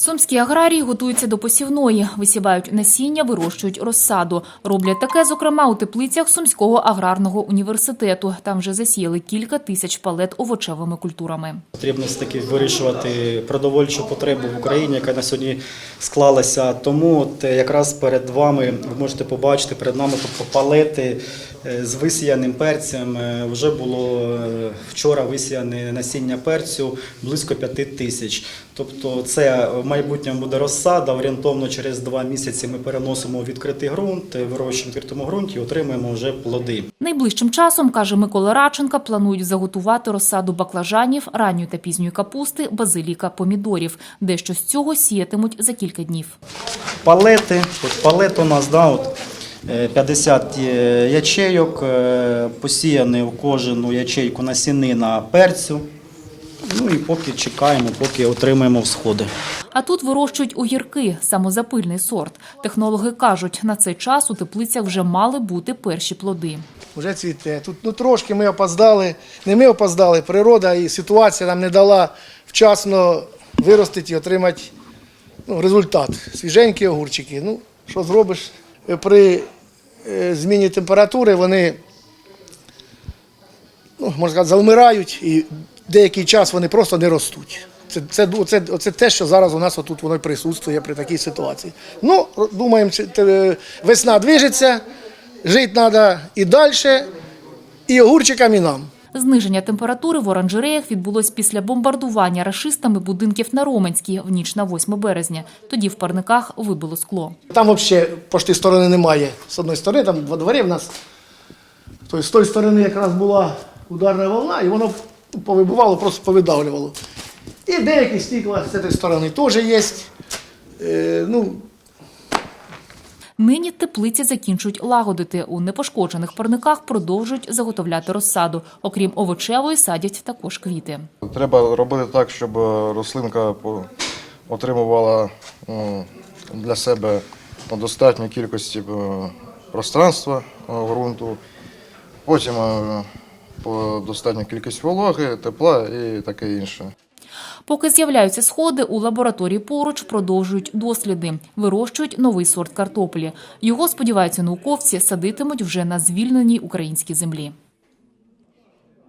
Сумські аграрії готуються до посівної, висівають насіння, вирощують розсаду. Роблять таке, зокрема, у теплицях Сумського аграрного університету. Там вже засіяли кілька тисяч палет овочевими культурами. Потрібно все-таки вирішувати продовольчу потребу в Україні, яка на сьогодні склалася. Тому от е, якраз перед вами ви можете побачити перед нами тобто палети е, з висіяним перцем. Е, Вже було е, вчора висіяне насіння перцю близько п'яти тисяч. Тобто, це майбутньому буде розсада. Орієнтовно через два місяці ми переносимо у відкритий ґрунт, е, вирощуємо в відкритому ґрунті, і отримуємо вже плоди. Найближчим часом, каже Микола Радченка, планують заготувати розсаду баклажанів, ранньої та пізньої капусти, базиліка, помідорів. Дещо з цього сіятимуть за кілька днів. Палети. От палет у нас да, от, е, 50 ячейок, е, посіяні в кожну ячейку насінина перцю. Ну і поки чекаємо, поки отримаємо всходи. А тут вирощують огірки, самозапильний сорт. Технологи кажуть, на цей час у теплицях вже мали бути перші плоди. Вже цвіте. Тут ну, трошки ми опоздали, не ми опоздали, природа і ситуація нам не дала вчасно виростити і отримати ну, результат. Свіженькі огурчики. Ну, що зробиш? При е, зміні температури вони, ну, можна сказати, завмирають і деякий час вони просто не ростуть. Це, це, оце, оце те, що зараз у нас отут воно присутствує при такій ситуації. Ну, думаємо, весна движеться, жити треба і далі, і огурчикам, і нам. Зниження температури в оранжереях відбулось після бомбардування рашистами будинків на Роменській в ніч на 8 березня. Тоді в парниках вибило скло. Там взагалі пошти сторони немає. З одної сторони, там во дворі в нас. Тобто з тої сторони якраз була ударна волна, і воно повибивало, просто повидавлювало. І деякі стекла з цієї сторони теж є. Е, ну, Нині теплиці закінчують лагодити. У непошкоджених парниках продовжують заготовляти розсаду. Окрім овочевої, садять також квіти. Треба робити так, щоб е, рослинка отримувала м, для себе достатню кількості е, пространства е, ґрунту, потім достатню кількість вологи, тепла і таке інше. Поки з'являються сходи, у лабораторії поруч продовжують досліди. Вирощують новий сорт картоплі. Його, сподіваються науковці, садитимуть вже на звільненій українській землі.